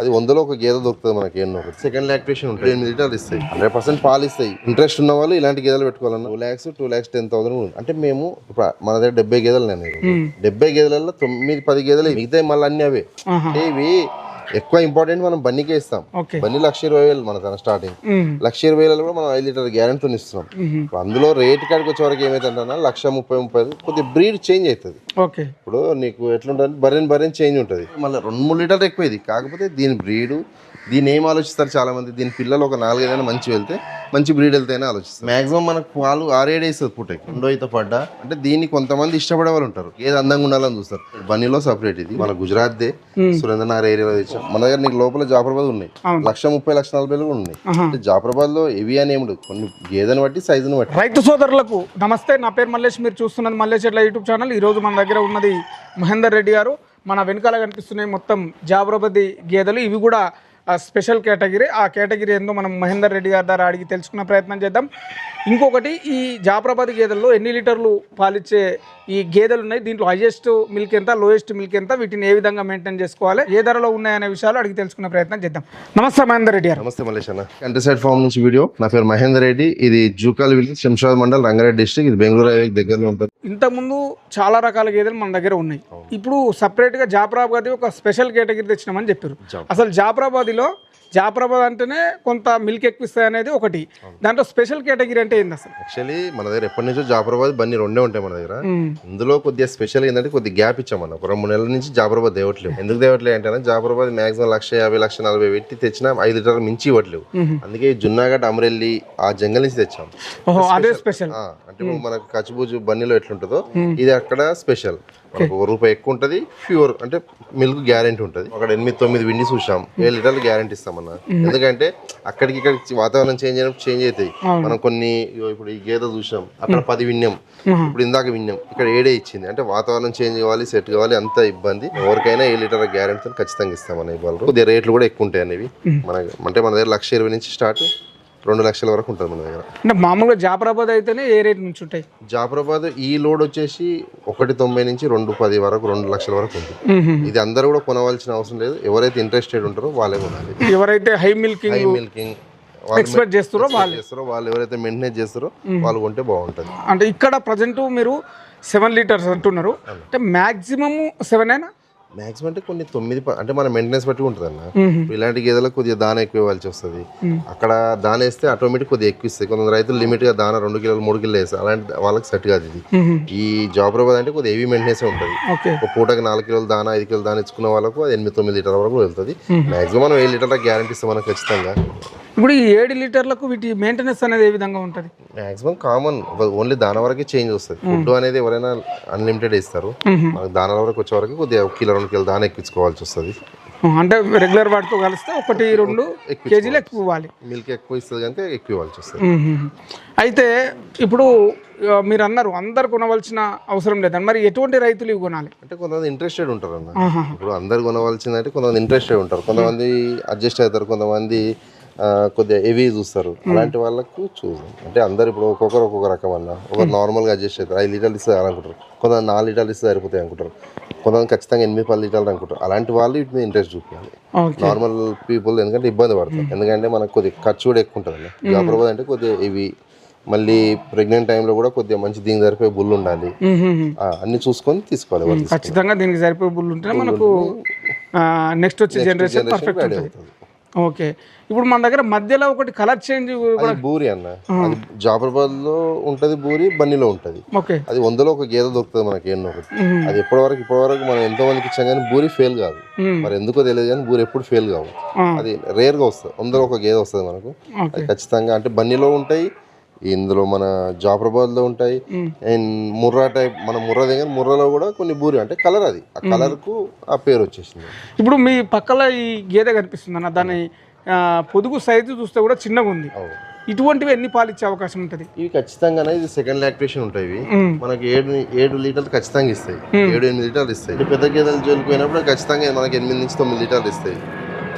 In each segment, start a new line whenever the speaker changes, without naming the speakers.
అది వందలో ఒక గేదె దొరుకుతుంది మనకి ఎన్నో ఒకటి. సెకండ్ లాక్టేషన్ ఉంటుంది. ఎనిమిది లీటర్లు ఇస్తాయి. హండ్రెడ్ పర్సెంట్ పాలు ఇస్తాయి. ఇంట్రెస్ట్ ఉన్న వాళ్ళు ఇలాంటి గేదెలు పెట్టుకోవాలన్న. Two lakhs two lakhs ten thousand అంటే మేము మన దగ్గర డెబ్బై గేదెలు నేను డెబ్బై గేదెలలో తొమ్మిది పది గేదెలు మిగతా మళ్ళీ అన్ని అవే. ఇవి ఎక్కువ ఇంపార్టెంట్ మనం బన్నీకే ఇస్తాం. బన్నీ లక్ష ఇరవై వేలు మన తన స్టార్టింగ్. లక్ష ఇరవై వేలలో కూడా మనం ఐదు లీటర్ గ్యారెంటీతో ఇస్తున్నాం. అందులో రేట్ కాడికి వచ్చే వరకు ఏమైతుందన్నా లక్ష ముప్పై ముప్పై ఐదు కొద్దిగా బ్రీడ్ చేంజ్ అవుతుంది.
ఓకే.
ఇప్పుడు నీకు ఎట్లుంటుంది? బర్రెన్ బర్రెన్ చేంజ్ ఉంటుంది. మళ్ళీ రెండు మూడు లీటర్లు ఎక్కువ ఇది. కాకపోతే దీని బ్రీడు దీన్ని ఏం ఆలోచిస్తారు చాలా మంది దీని పిల్లలు ఒక నాలుగైదైనా మంచి వెళ్తే మంచి బ్రీడ్ వెళ్తేనే ఆలోచిస్తారు. మాక్సిమం మనకు పాలు ఆరేడు వేస్తుంది పుట్టకి రెండో అయితే పడ్డా అంటే దీన్ని కొంతమంది ఇష్టపడే వాళ్ళు ఉంటారు. ఏది అందంగా ఉండాలని చూస్తారు. బనీలో సపరేట్ ఇది. మన గుజరాత్ దే సురేంద్రనగర్ ఏరియాలో తెచ్చాం. మన దగ్గర నీకు లోపల జాఫరాబాద్ ఉన్నాయి. లక్ష ముప్పై లక్ష నలభై వేలు కూడా ఉన్నాయి. అంటే జాఫరాబాద్లో ఇవి అని ఏమి ఉండదు. కొన్ని గేదెని బట్టి సైజుని బట్టి.
రైతు సోదరులకు నమస్తే. నా పేరు మల్లేష్. మీరు చూస్తున్నది మల్లేష్ ఎట్ల యూట్యూబ్ ఛానల్. ఈరోజు మన దగ్గర ఉన్నది మహేందర్ రెడ్డి గారు. మన వెనకాల కనిపిస్తున్నాయి మొత్తం జాబ్రబది గేదెలు. ఇవి కూడా ఆ, స్పెషల్ కేటగిరీ. ఆ కేటగిరీ ఏందో మనం మహేందర్ రెడ్డి గారి ద్వారా అడిగి తెలుసుకునే ప్రయత్నం చేద్దాం. ఇంకొకటి ఈ జాబ్రాబాద్ గేదెల్లో ఎన్ని లీటర్లు పాలిచ్చే ఈ గేదెలు ఉన్నాయి? దీంట్లో హైయెస్ట్ మిల్క్ ఎంత లోయెస్ట్ మిల్క్ ఎంత? వీటిని ఏ విధంగా మెయింటైన్ చేసుకోవాలి? ఏ ధరలో ఉన్నాయనే విషయాలు అడిగి తెలుసుకునే ప్రయత్నం చేద్దాం. నమస్తే మహేందర్ రెడ్డి గారు.
నమస్తే మల్లేష్ అన్న కంట్రీ సైడ్ ఫార్మ్ నుంచి వీడియో నా పేరు మహేందర్ రెడ్డి. ఇది జూకాల్ విలేజ్ శంషాబాద్ మండల్ రంగారెడ్డి డిస్ట్రిక్ట్ ఇది బెంగళూరు హైవే దగ్గరలో ఉంటుంది.
ఇంతకుముందు చాలా రకాల గేదెలు మన దగ్గర ఉన్నాయి. ఇప్పుడు సపరేట్గా జాఫరాబాద్ ఒక స్పెషల్ కేటగిరీ తెచ్చినామని చెప్పారు. అసలు జాఫరాబాద్లో జాఫరాబాద్ అంటేనే కొంత మిల్క్ ఎక్కువ ఇస్తాయి అనేది ఒకటి. దాంట్లో స్పెషల్ కేటగిరీ అంటే ఏంది అసలు?
యాక్చువల్లీ మన దగ్గర ఎప్పటి నుంచో జాఫరాబాద్ బన్నీ రెండే ఉంటాయి మన దగ్గర. ఇందులో కొద్దిగా స్పెషల్ ఏంటంటే కొద్దిగా గ్యాప్ ఇచ్చామన్న ఒక రెండు నెలల నుంచి జాఫరాబాద్ తేవట్లేవు. ఎందుకు తేవట్లేదు అంటే జాఫరాబాద్ మాక్సిమం లక్ష యాభై లక్ష నలభై పెట్టి తెచ్చినా ఐదు లీటర్లు మించి ఇవ్వట్లేవు. అందుకే జున్నాగఢ్ అమరెల్లి ఆ జంగల్ నుంచి తెచ్చాం.
అదే స్పెషల్
అంటే మనకు కచ్చిబూజు బన్నీలో ఎట్లుంటుందో ఇది అక్కడ స్పెషల్ మనకు ఒక రూపాయి ఎక్కువ ఉంటుంది ప్యూర్ అంటే మిల్క్ గ్యారెంటీ ఉంటుంది. అక్కడ ఎనిమిది తొమ్మిది విండి చూసాం ఏడు లీటర్లు గ్యారెంటీ ఇస్తామన్న. ఎందుకంటే అక్కడికి ఇక్కడికి వాతావరణం చేంజ్ అయినప్పుడు చేంజ్ అవుతాయి. మనం కొన్ని ఇప్పుడు ఈ గేదె చూసాం అక్కడ పది విన్నాం ఇప్పుడు ఇందాక విన్నాం ఇక్కడ ఏడే ఇచ్చింది. అంటే వాతావరణం చేంజ్ కావాలి సెట్ కావాలి అంత ఇబ్బంది. ఎవరికైనా ఏ లీటర్ గ్యారెంటీతో ఖచ్చితంగా ఇస్తామన్న ఇవాళ కొద్దిగా రేట్లు కూడా ఎక్కువ ఉంటాయి అనేవి. మన అంటే మన దగ్గర లక్ష ఇరవై నుంచి స్టార్ట్ రెండు లక్షల వరకు ఉంటుంది మన దగ్గర.
అంటే మామూలుగా జాఫరాబాద్ అయితేనే ఏ రేట్ నుంచి ఉంటాయి?
జాఫరాబాద్ ఈ లోడ్ వచ్చేసి ఒకటి తొంభై నుంచి రెండు పది వరకు రెండు లక్షల వరకు
మ్మ్.
ఇది అందరూ కూడా కొనవలసిన అవసరం లేదు. ఎవరైతే ఇంట్రెస్టెడ్ ఉంటారో వాళ్ళే కొనాలి.
ఎవరైతే high milking
high milking
expect చేస్తారో వాళ్ళు
చేస్తారో వాళ్ళు. ఎవరైతే మెయింటైన్ చేస్తారో వాళ్ళు కొంటే బాగుంటుంది.
అంటే ఇక్కడ ప్రజెంట్ మీరు సెవెన్ లీటర్స్ అంటున్నారు. అంటే మ్యాక్సిమం సెవెన్ అయినా
మాక్సిమం అంటే కొన్ని తొమ్మిది ప- అంటే మన మెయింటెనెన్స్ బట్టి ఉంటుంది అన్న ఇప్పుడు ఇలాంటి గేదెలకు కొద్దిగా దాన ఎక్కువ ఇవ్వాల్సి వస్తుంది. అక్కడ దాన వేస్తే ఆటోమేటిక్ కొద్దిగా ఎక్కువ ఇస్తాయి కొంతమంది రైతులు లిమిట్గా దాన రెండు కిలోలు మూడు కిలోలు వేస్తారు అలాంటి వాళ్ళకి సెట్ కాదు ఇది. ఈ జాబ్రాబాద్ అంటే కొద్దిగా హెవీ మెయింటెనెన్స్ ఉంటుంది.
ఓకే.
ఒక పూటకి నాలుగు కిలోలు దానా ఐదు కిలోలు దానా ఇచ్చుకున్న వాళ్ళకు అది ఎనిమిది తొమ్మిది లీటర్ల వరకు వెళ్తుంది. మాక్సిమం మనం ఏడు లీటర్ల గ్యారంటీ ఇస్తాం మనకు ఖచ్చితంగా.
ఇప్పుడు ఈ ఏడు లీటర్లకు వీటి మెయింటెనెన్స్ అనేది ఏ విధంగా ఉంటుంది?
మాక్సిమం కామన్ ఓన్లీ దాన వరకే చేంజ్ వస్తుంది. ఫుడ్ అనేది ఎవరైనా అన్లిమిటెడ్ ఇస్తారు. మనకు దానాల వరకు వచ్చే వరకు కొద్దిగా ఒక కిలో రెండు కిలో దానా ఎక్కించుకోవాల్సి వస్తుంది.
అంటే రెగ్యులర్ వాటితో కలిస్తే ఒకటి రెండు కేజీలు ఎక్కువ ఇవ్వాలి.
మిల్క్ ఎక్కువ ఇస్తుంది కనుక ఎక్కువ ఇవ్వాల్సి వస్తుంది.
అయితే ఇప్పుడు మీరు అన్నారు అందరు కొనవలసిన అవసరం లేదని మరి ఎటువంటి రైతులు ఇవి కొనాలి?
అంటే కొంతమంది ఇంట్రెస్టెడ్ ఉంటారు అన్న. ఇప్పుడు అందరు కొనవలసిందంటే కొంతమంది ఇంట్రెస్టెడ్ ఉంటారు. కొంతమంది అడ్జస్ట్ అవుతారు. కొంతమంది కొద్దిగా హెవీ చూస్తారు. అలాంటి వాళ్ళకు చూసాం అంటే అందరు ఇప్పుడు ఒక్కొక్కరు ఒక్కొక్క రకం అన్న ఒకరు నార్మల్గా అడ్జస్ట్ అవుతారు ఐదు లీటర్లు ఇస్తే అనుకుంటారు కొంతమంది నాలుగు లీటర్లు ఇస్తే సరిపోతాయి అనుకుంటారు. కొంతమంది ఖచ్చితంగా ఎనిమిది పది లీటర్లు అనుకుంటారు. అలాంటి వాళ్ళు వీటి మీద ఇంట్రెస్ట్ చూపించాలి. నార్మల్ పీపుల్ ఎందుకంటే ఇబ్బంది పడతారు. ఎందుకంటే మనకు కొద్దిగా ఖర్చు కూడా ఎక్కువ ఉంటుంది అన్న జాఫరాబాద్ అంటే కొద్దిగా ఇవి మళ్ళీ ప్రెగ్నెంట్ టైంలో కూడా కొద్దిగా మంచి దీనికి సరిపోయే బుల్ ఉండాలి. అన్ని చూసుకొని తీసుకోవాలి
ఖచ్చితంగా దీనికి సరిపోయే బుల్ ఉంటేనే మనకు నెక్స్ట్ వచ్చే జనరేషన్ పర్ఫెక్ట్
అవుతుంది.
ఓకే. ఇప్పుడు మన దగ్గర మధ్యలో ఒకటి కలర్ చేంజ్
బూరి అన్న. అది జాఫరాబాద్లో ఉంటది బూరి బన్నీలో ఉంటది.
ఓకే.
అది వందలో ఒక గేదె దొరుకుతుంది మనకి ఎన్నో ఒకటి. అది ఎప్పటి వరకు ఇప్పటి వరకు మనం ఎంతో మందికి ఇచ్చాం కానీ బూరి ఫెయిల్ కాదు. మరి ఎందుకో తెలియదు కానీ బూరి ఎప్పుడు ఫెయిల్ కావు. అది రేర్గా వస్తుంది. వందలో ఒక గేదె వస్తుంది మనకు. అది ఖచ్చితంగా అంటే బన్నీలో ఉంటాయి ఇందులో మన జాఫరాబాద్లో ఉంటాయి అండ్ ముర్రా టైప్ మన ముర్రా దగ్గర ముర్రాలో కూడా కొన్ని బూరి అంటే కలర్ అది. ఆ కలర్కు ఆ పేరు వచ్చేసింది.
ఇప్పుడు మీ పక్కల ఈ గేదె కనిపిస్తుంది అన్న దాని పొదుగు సైజు చూస్తే కూడా చిన్నగా ఉంది. ఇటువంటివి ఎన్ని పాలు ఇచ్చే అవకాశం ఉంటుంది?
ఇవి ఖచ్చితంగా ఇది సెకండ్ లాక్టేషన్ ఉంటాయి ఇవి. మనకి ఏడు ఏడు లీటర్లు ఖచ్చితంగా ఇస్తాయి. ఏడు ఎనిమిది లీటర్లు ఇస్తాయి. పెద్ద గేదెలు జోలికి పోయినప్పుడు ఖచ్చితంగా మనకి ఎనిమిది నుంచి తొమ్మిది లీటర్లు ఇస్తాయి.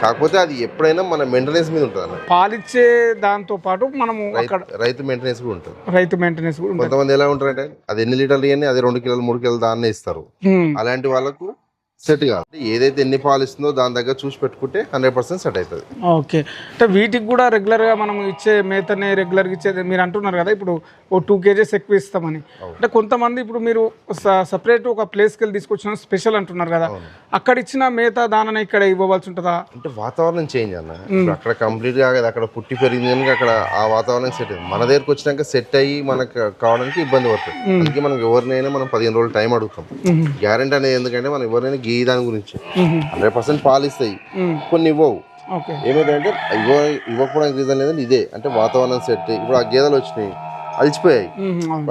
కాకపోతే అది ఎప్పుడైనా మన మెయింటెనెన్స్ మీద ఉంటుంది
పాలిచ్చే దాంతో పాటు మనము అక్కడ
రైతు- మెయింటెనెన్స్ కూడా ఉంటుంది.
రైతు మెయింటెనెన్స్ కూడా
కొంతమంది ఎలా ఉంటారంటే అది ఎన్ని లీటర్లు ఇవన్నీ అది రెండు కిలోలు మూడు కిలోలు దాన్నే ఇస్తారు. అలాంటి వాళ్ళకు సెట్ కాదు. ఏదైతే ఎన్ని పాలు ఇస్తుందో దాని దగ్గర చూసి పెట్టుకుంటే హండ్రెడ్ పర్సెంట్ సెట్ అవుతుంది.
ఓకే. అంటే వీటికి కూడా రెగ్యులర్గా మనం ఇచ్చే మేతనే రెగ్యులర్గా ఇచ్చేది మీరు అంటున్నారు కదా ఇప్పుడు ఓ టూ కేజెస్ ఎక్కువ ఇస్తామని. అంటే కొంతమంది ఇప్పుడు మీరు సపరేట్ ఒక ప్లేస్కి వెళ్ళి తీసుకొచ్చిన స్పెషల్ అంటున్నారు కదా అక్కడ ఇచ్చిన మేత దానని ఇక్కడ ఇవ్వవలసి ఉంటుందా?
అంటే వాతావరణం చేంజ్ అన్న. అక్కడ కంప్లీట్గా కాదు, అక్కడ పుట్టి పెరిగింది కనుక అక్కడ ఆ వాతావరణం సెట్ అయింది. మన దగ్గరకు వచ్చినాక సెట్ అయ్యి మనకు కావడానికి ఇబ్బంది పడుతుంది. అందుకే మనం ఎవరినైనా మనం పదిహేను రోజులు టైం అడుగుతాం. గ్యారెంటీ అనేది ఎందుకంటే మనం ఎవరైనా గీ దాని గురించి. హండ్రెడ్ పర్సెంట్ పాలు ఇస్తాయి కొన్ని ఇవ్వవు. ఏమైందంటే ఇవ్వ ఇవ్వకపోవడానికి రీజన్ లేదంటే ఇదే. అంటే వాతావరణం సెట్ ఇప్పుడు ఆ గేదెలు వచ్చినాయి అలిచిపోయాయి.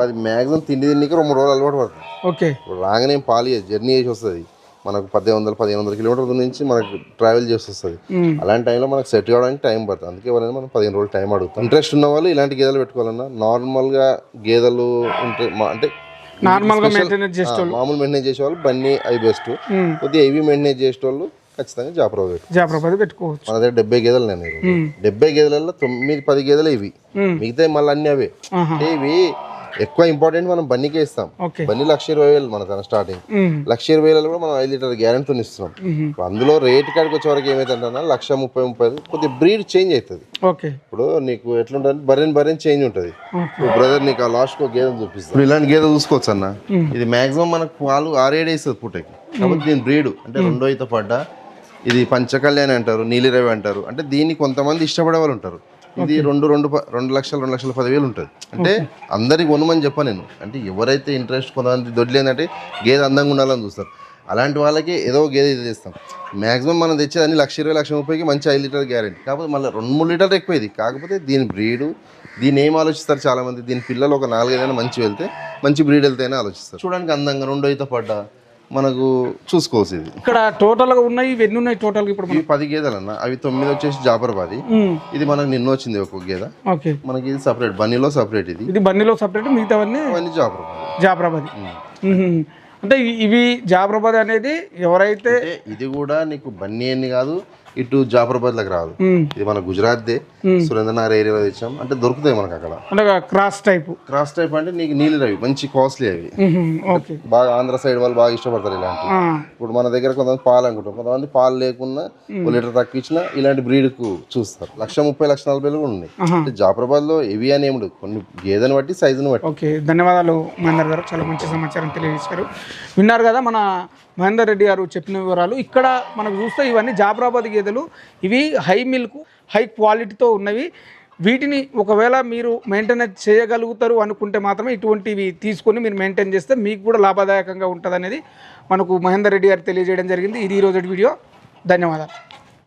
అది మ్యాక్సిమం తిండి తిండికి రెండు రోజులు అలవాటు పడుతుంది.
ఓకే.
ఇప్పుడు రాగానే పాలు జర్నీ చేసి వస్తుంది. మనకు పద్దెనిమిది వందల పదిహేను వందల కిలోమీటర్ల నుంచి మనకు ట్రావెల్ చేసి వస్తుంది. అలాంటి టైంలో మనకు సెట్ కావడానికి టైం పడుతుంది. అందుకే ఎవరైనా మనం పదిహేను రోజులు టైం అడుగుతాం. ఇంట్రెస్ట్ ఉన్న వాళ్ళు ఇలాంటి గేదెలు పెట్టుకోవాలన్నా నార్మల్గా గేదెలు ఉంటే అంటే
నార్మల్గా
special-
మెయింటెనెన్స్ చేసే
ఆ, మామూలు మెయింటైన్ చేసే వాళ్ళు బన్నీ అవి బెస్ట్ కొద్దిగా హెవీ మెయింటైన్ చేసే వాళ్ళు ఖచ్చితంగా జాప్రో పెట్టు
పెట్టుకోవచ్చు.
మన దగ్గర డెబ్బై గేదెలు నేను. డెబ్బై గేదెలలో తొమ్మిది పది గేదెలు ఇవి మిగతా మళ్ళీ అన్ని అవే. ఇవి ఎక్కువ ఇంపార్టెంట్ మనం బన్నీకే ఇస్తాం. బన్నీ లక్ష ఇరవై వేలు మన తన స్టార్టింగ్. లక్ష ఇరవై వేలలో కూడా మనం ఐదు లీటర్ గ్యారెంటీతో ఇస్తున్నాం. అందులో రేట్ కాడికి వచ్చే వరకు ఏమైతుందన్నా లక్ష ముప్పై ముప్పై కొద్దిగా బ్రీడ్ చేంజ్ అవుతుంది
ఓకే.
ఇప్పుడు నీకు ఎట్లుంటుంది? బర్రెన్ బర్రెన్ చేంజ్ ఉంటుంది. బ్రదర్ నీకు ఆ లాస్ట్ గేదె చూపిస్తాను ఇలాంటి గేదె చూసుకోవచ్చు అన్న. ఇది మాక్సిమం మనకు పాలు ఆరేడు వేస్తుంది పూటకి. కాబట్టి దీని బ్రీడ్ అంటే రెండో ఈత పడ్డ ఇది పంచకళ్యాణి అంటారు నీలిరవి అంటారు. అంటే దీన్ని కొంతమంది ఇష్టపడే వాళ్ళు ఉంటారు. ఇది రెండు రెండు రెండు లక్షలు రెండు లక్షల పదివేలు ఉంటుంది. అంటే అందరికి కొనమని చెప్పా నేను. అంటే ఎవరైతే ఇంట్రెస్ట్ కొంతమంది దొడ్లేదంటే గేదె అందంగా ఉండాలని చూస్తారు. అలాంటి వాళ్ళకి ఏదో గేదె ఇది తెస్తాం. మాక్సిమం మనం తెచ్చేది అన్ని లక్ష ఇరవై లక్ష ముప్పైకి మంచి ఐదు లీటర్ గ్యారెంటీ కాకపోతే మళ్ళీ రెండు మూడు లీటర్లు ఎక్కువ ఇది. కాకపోతే దీని బ్రీడు దీన్ని ఏం ఆలోచిస్తారు చాలా మంది దీని పిల్లలు ఒక నాలుగైదైనా మంచి వెళ్తే మంచి బ్రీడ్ వెళ్తేనే ఆలోచిస్తారు. చూడడానికి అందంగా రెండో అయితే పడ్డా మనకు చూసుకోవచ్చు ఇది
ఇక్కడ టోటల్గా ఉన్నాయి ఇవి ఎన్ని ఉన్నాయి టోటల్గా ఇప్పుడు
పది గేదెలు అన్న అవి తొమ్మిది వచ్చేసి జాపర్బాది
మ్మ్.
ఇది మనకు నిన్న వచ్చింది ఒక గేదె.
ఓకే.
మనకి ఇది సపరేట్ బన్నీలో సపరేట్ ఇది.
ఇది బన్నీలో సపరేట్ మిగతావన్నీ
అవన్నీ జాపర్బాది
జాబ్రాబాద్ మ్మ్. అంటే ఇవి జాబ్రాబాద్ అనేది ఎవరైతే
ఇది కూడా నీకు బన్నీ అని కాదు ఇటు జాఫరాబాద్లకు రాదు.
మ్మ్.
ఇది మన గుజరాత్ దే సురేంద్రనగర్ ఏరియాలో తెచ్చాం. అంటే దొరుకుతాయి మనకు అక్కడ.
అంటే క్రాస్ టైపు.
క్రాస్ టైప్ అంటే నీకు నీళ్ళు రవి మంచి కాస్ట్లీ అవి. బాగా ఆంధ్ర సైడ్ వాళ్ళు బాగా ఇష్టపడతారు ఇలాంటి ఇప్పుడు మన దగ్గర కొంతమంది పాలు అనుకుంటాం. కొంతమంది పాలు లేకున్నా ఒక లీటర్ తక్కువ ఇచ్చినా ఇలాంటి breed కు చూస్తారు. లక్ష ముప్పై లక్ష నలభై కూడా ఉన్నాయి. అంటే జాఫరాబాద్లో ఇవి అని ఏమి. కొన్ని గేదెని బట్టి సైజుని బట్టి.
ఓకే. ధన్యవాదాలు మహేందర్ గారు. చాలా మంచి సమాచారం తెలియజేశారు. విన్నారు కదా మన మహేందర్ రెడ్డి గారు చెప్పిన వివరాలు. ఇక్కడ మనకు చూస్తే ఇవన్నీ జాబ్రాబాద్ గేదెలు ఇవి హై మిల్క్ హై క్వాలిటీతో ఉన్నవి. వీటిని ఒకవేళ మీరు మెయింటెనెన్స్ చేయగలుగుతారు అనుకుంటే మాత్రమే ఇటువంటివి తీసుకొని మీరు మెయింటైన్ చేస్తే మీకు కూడా లాభదాయకంగా ఉంటుంది మనకు మహేందర్ రెడ్డి గారు తెలియజేయడం జరిగింది. ఇది ఈరోజు వీడియో. ధన్యవాదాలు.